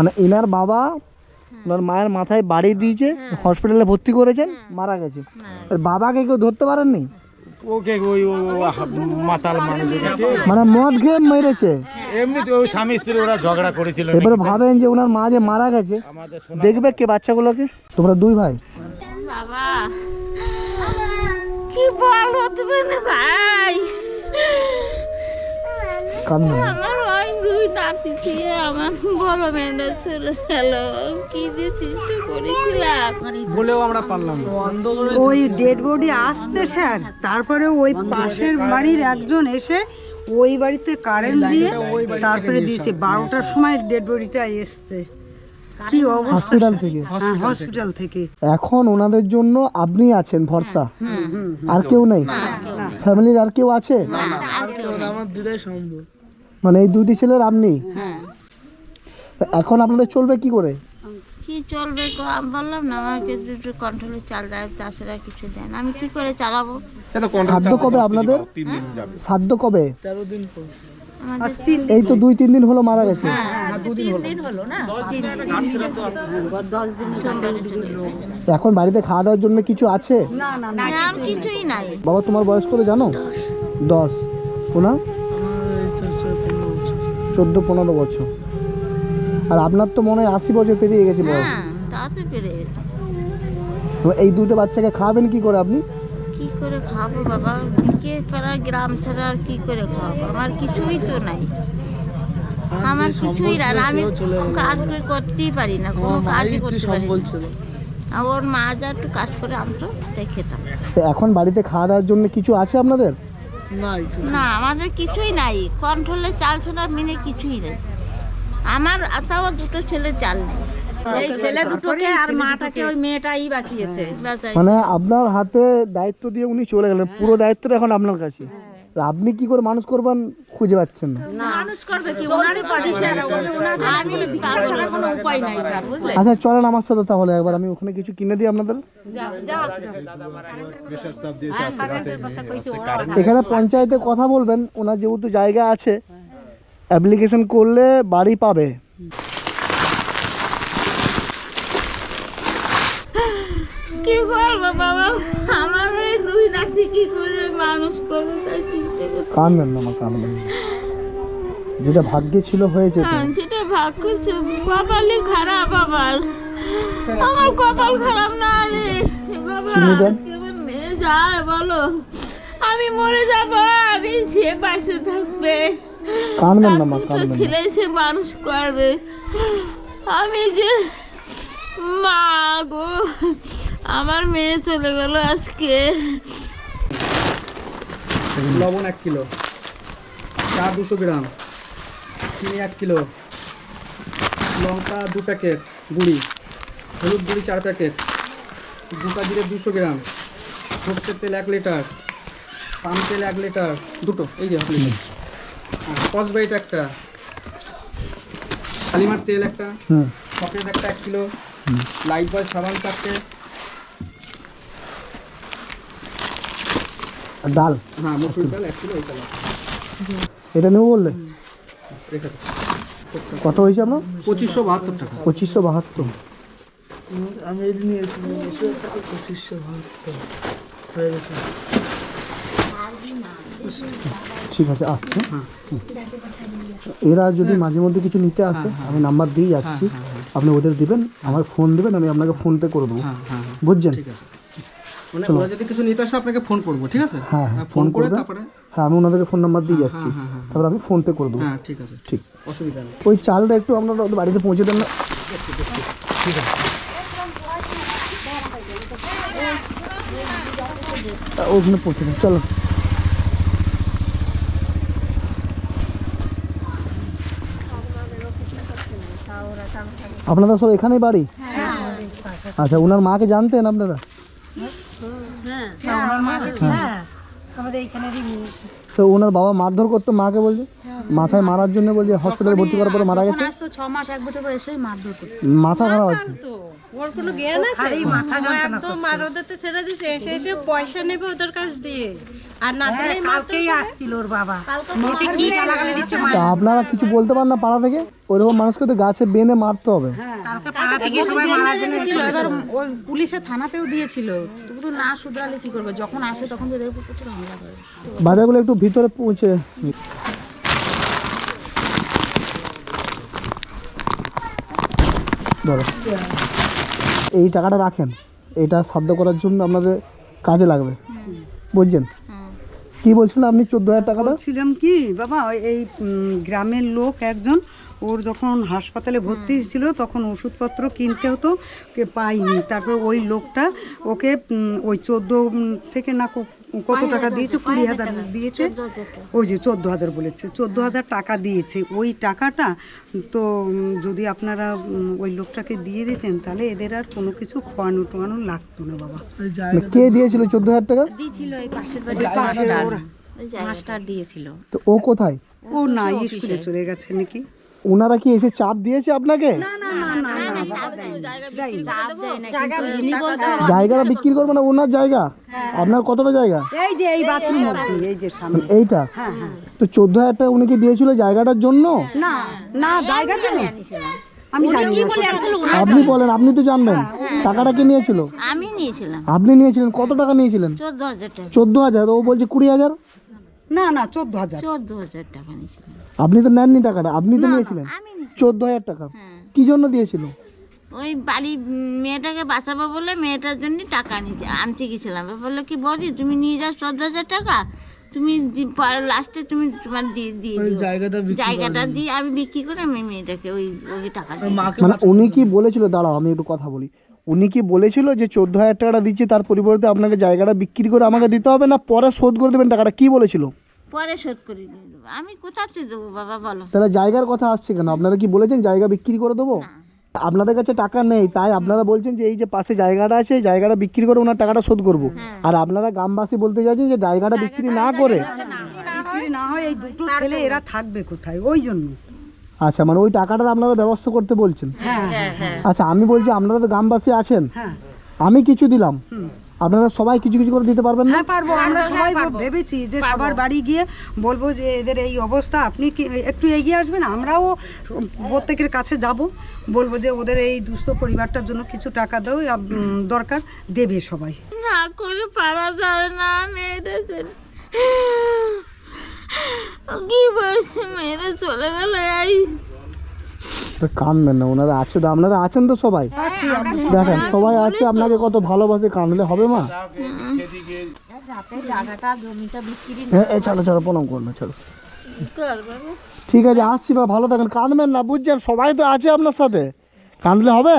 মানে এনার বাবা ওনার মায়ের মাথায় বাড়ি দিয়েছে হসপিটালে ভর্তি করেছেন মারা গেছে। আর বাবাকে কেউ ধরতে পারেননি? ওকে ওই মাতাল মানে মদ খেয়ে মেরেছে। এমনিতে ওই স্বামী স্ত্রী ওরা ঝগড়া করেছিল। এবারে ভাবেন যে ওনার মা যে মারা গেছে দেখবে কে বাচ্চাগুলোকে? তোমরা দুই ভাই। বাবা কি বলো তুমি ভাই? কান্না। আমার নাতি দিয়ে আমার বড় মেয়েটা চলে গেল কি যে চেষ্টা করেছিলাম। ওই ডেড বডি আসছে স্যার। তারপরে ওই পাশের বাড়ির একজন এসে ওই বাড়িতে কারেন্ট দিয়ে তারপরে দিয়েছে। বারোটার সময় ডেড বডিটা এসছে। কি অবস্থা? হসপিটাল থেকে। হ্যাঁ, হসপিটাল থেকে। এখন ওনাদের জন্য আপনি আছেন ভরসা? আর কেউ নেই? ফ্যামিলির আর কেউ আছে? মানে এই দুটি ছেলের আপনি? তা এখন আপনাদের চলবে কি করে? কি চলবে গো? আমি বললাম না আমাকে দুটো কন্ট্রোলে চাল দেয় চাষিরা কিছু দেন আমি কি করে চালাবো? সাধ্য কবে আপনাদের? সাধ্য কবে? আমাদের আজ তিন এই তো দুই তিন দিন হলো মারা গেছে। এখন বাড়িতে খাওয়া দাওয়ার জন্য কিছু আছে? না না না নাম কিছুই নাই। বাবা তোমার বয়স করে জানো? দশ। ওনার চোদ্দ পনেরো বছর। আর আপনার তো মনে হয় আশি বছর পেরিয়ে গেছে বয়স। হ্যাঁ তাতে পেরে গেছে তো এই দুটো বাচ্চাকে খাওয়াবেন কি করে আপনি? কি করে খাব বাবা? কে করা গ্রাম ছাড়া আর কি করে খাব আমার কিছুই তো নাই। আমার কিছুই না আমি কাজ করে করতেই পারি না কোনো কাজই করতে পারি না। ওর মা যা একটু কাজ করে তাই খেতাম তো এখন বাড়িতে খাওয়া দাওয়ার জন্য কিছু আছে আপনাদের? না আমাদের কিছুই নাই। কন্ট্রোলে চাল ছাড়া মিনে কিছুই নেই। আমার তাও দুটো ছেলে চাল নেই। এই ছেলে দুটোকে আর মাটাকে ওই মেয়েটাই বাঁচিয়েছে। মানে আপনার হাতে দায়িত্ব দিয়ে উনি চলে গেলেন পুরো দায়িত্বটা এখন আপনার কাছে। তো আপনি কি করে মানুষ করবেন খুঁজে পাচ্ছেন না। মানুষ করবে কি? ওনারই আমি কোনো উপায় নাই স্যার আচ্ছা চলেন আমার সাথে তাহলে একবার আমি ওখানে কিছু কিনে দিই আপনাদের। এখানে পঞ্চায়েতে কথা বলবেন ওনার যেহেতু জায়গা আছে অ্যাপ্লিকেশন করলে বাড়ি পাবে। কি করব বাবা? আমার দুই কি করে মানুষ করব তাই চিন্তা করছি। কাঁদবেন না আমার কাঁদবেন না। যেটা ভাগ্যে ছিল হ্যাঁ, সেটা ভাগ্য ছিল। কপালই খারাপ আমার। আমার কপাল খারাপ না হলে বাবা চিনি আজকে আমার মেয়ে যায় বলো। আমি মরে যাব আমি সে পাশে থাকবে। কাঁদবেন না মা তার দুটো কাঁদবেন না। ছেলে সে মানুষ করবে। আমি যে মা গো। আমার মেয়ে চলে গেল আজকে। লবণ এক কিলো। চা দুশো গ্রাম। চিনি এক কিলো। লঙ্কা দু প্যাকেট। গুঁড়ি। হলুদ গুঁড়ি চার প্যাকেট। গোটা জিরে দুশো গ্রাম। সরষের তেল এক লিটার। পাম তেল এক লিটার। দুটো। এই যে এক লিটার। কসবাইট একটা। কালিমার তেল একটা। চকলেট একটা এক কিলো। লাইট বয় সাবান চারটে। ডাল? হ্যাঁ মসুর ডাল এক কিলো এই এটা নেব বললে? কত হয়েছে আপনার? পঁচিশশো বাহাত্তর টাকা। পঁচিশশো বাহাত্তর। ঠিক আছে আসছে। এরা যদি মাঝে মধ্যে কিছু নিতে আসে আমি নাম্বার দিয়ে যাচ্ছি। আপনি ওদের দিবেন আমার ফোন দিবেন আমি আপনাকে ফোন পে করে দেবো। বুঝছেন? ঠিক আছে। মানে ওরা যদি কিছু নিতে আসে আপনাকে ফোন করব ঠিক আছে? হ্যাঁ হ্যাঁ ফোন করে করবেন। তারপরে হ্যাঁ আমি ওনাদেরকে ফোন নাম্বার দিয়ে যাচ্ছি। তারপর আমি ফোন পে করে দেবো। হ্যাঁ ঠিক আছে ঠিক অসুবিধা নেই। ওই চালটা একটু আপনারা ওদের বাড়িতে পৌঁছে দেন না। তা ওখানে পৌঁছে দেন। চলো। আপনারা সব এখানেই বাড়ি? আচ্ছা ওনার মাকে জানতেন আপনারা? তো ওনার বাবা মারধর করতো মাকে বলছে? মাথায় মারার জন্য বলছে হসপিটালে ভর্তি করার পরে মারা গেছে? তো ছ মাস এক বছর পর এসেই মারধর করতো। মাথা খারাপ আছে? ওর কোনো জ্ঞান তো ছেড়ে দিছে। এসে এসে পয়সা নেবে ওদের কাছ দিয়ে। আর না দিলে কালকেই আসছিল ওর বাবা। এসে কি গালাগালি দিচ্ছে আপনারা কিছু বলতে পারেন না পাড়া থেকে? ওইরকম মানুষকে তো গাছে বেঁধে মারতে হবে। ওই পুলিশে থানাতেও দিয়েছিল। কিন্তু না শুধরালে কি করবে? যখন আসে তখন এদের উপর প্রচুর হামলা করে। বাজারগুলো একটু ভিতরে পৌঁছে। ধরো। এই টাকাটা রাখেন। এটা সাধ্য করার জন্য আপনাদের কাজে লাগবে। বুঝছেন? কি বলছিলেন আপনি? চোদ্দ হাজার টাকাটা? বলছিলাম কি বাবা এই গ্রামের লোক একজন ওর যখন হাসপাতালে ভর্তি ছিল তখন ওষুধপত্র কিনতে হতো কে পাইনি তারপর ওই লোকটা ওকে ওই চোদ্দ থেকে না ক- কত টাকা দিয়েছে? কুড়ি হাজার দিয়েছে। ওই যে চোদ্দ হাজার বলেছে চোদ্দ হাজার টাকা দিয়েছে। ওই টাকাটা তো যদি আপনারা ওই লোকটাকে দিয়ে দিতেন তাহলে এদের আর কোনো কিছু খোয়ানো টোয়ানো লাগতো না বাবা। মানে কে দিয়েছিল চোদ্দ হাজার টাকা? দিয়েছিল এই পাশের বাড়ির মাস্টার। মাস্টার দিয়েছিল। তো ও কোথায়? ও না স্কুলে চলে গেছে নাকি? ওনারা কি এসে চাপ দিয়েছে আপনাকে জায়গাটা বিক্রি করবে না ওনার জায়গা আপনার কতটা জায়গা এই যে এই বাথরুম এই যে সামনে এইটা হ্যাঁ হ্যাঁ তো চোদ্দ হাজার টাকা উনি কি দিয়েছিল জায়গাটার জন্য না না জায়গা কেন আমি জানি আপনি বলেন আপনি তো জানবেন টাকাটা কে নিয়েছিল আমি নিয়েছিলাম আপনি নিয়েছিলেন কত টাকা নিয়েছিলেন চোদ্দ হাজার টাকা চোদ্দ হাজার ও বলছে কুড়ি হাজার না না চোদ্দ হাজার। চোদ্দ হাজার টাকা নিয়েছিলাম। আপনি তো নেননি টাকাটা আপনি তো নিয়েছিলেন? আমি নিয়েছি। চোদ্দ হাজার টাকা। হ্যাঁ। কি জন্য দিয়েছিল? ওই বাড়ি মেয়েটাকে বাঁচাবো বলে মেয়েটার জন্য টাকা নিয়েছে। আনতে গেছিলাম। এবার বলল কি বৌদি তুমি নিয়ে যাও চোদ্দ হাজার টাকা। তুমি লাস্টে তুমি তোমার দিয়ে দিয়ে দিও। জায়গাটা দিয়ে আমি বিক্রি করে আমি মেয়েটাকে ওই ওই টাকা দিই মানে উনি কি বলেছিল দাঁড়াও আমি একটু কথা বলি। উনি কি বলেছিল যে চোদ্দ হাজার টাকাটা দিচ্ছে তার পরিবর্তে আপনাকে জায়গাটা বিক্রি করে আমাকে দিতে হবে না পরে শোধ করে দেবেন টাকাটা? কি বলেছিল? পরে শোধ করে দেবো আমি কোথাতে দেবো বাবা বলো। তাহলে জায়গার কথা আসছে কেন? আপনারা কি বলেছেন জায়গা বিক্রি করে দেবো? আপনাদের কাছে টাকা নেই তাই আপনারা বলছেন যে এই যে পাশে জায়গাটা আছে এই জায়গাটা বিক্রি করে ওনার টাকাটা শোধ করব। আর আপনারা গ্রামবাসী বলতে চাইছেন যে জায়গাটা বিক্রি না করে। বিক্রি না হয়। এই দুটো ছেলে এরা থাকবে কোথায়? ওই জন্য। আচ্ছা মানে ওই টাকাটা আপনারা ব্যবস্থা করতে বলছেন? হ্যাঁ আচ্ছা আমি বলছি আপনারা তো গ্রামবাসী আছেন। হ্যাঁ। আমি কিছু দিলাম। আপনারা সবাই কিছু কিছু করে দিতে পারবেন না? হ্যাঁ পারব আমরা সবাই ভেবেছি যে সবার বাড়ি গিয়ে বলব যে এদের এই অবস্থা আপনি কি একটু এগিয়ে আসবেন? আমরাও প্রত্যেকের কাছে যাব বলব যে ওদের এই দুস্থ পরিবারটার জন্য কিছু টাকা দাও দরকার দেবে সবাই। না করে পারা যাবে না চলে কি বলছে মেয়েরা চলে গেল এই। কাঁদবেন না ওনারা আছে তো আপনারা আছেন তো সবাই? দেখেন সবাই আছে আপনাকে কত ভালোবাসে কাঁদলে হবে মা? যাতে জায়গাটা জমিটা বিক্রি হ্যাঁ চলো চলো প্রণাম করুন না চলো। ঠিক আছে আসছি বা ভালো থাকেন কাঁদবেন না বুঝছেন? সবাই তো আছে আপনার সাথে। কাঁদলে হবে?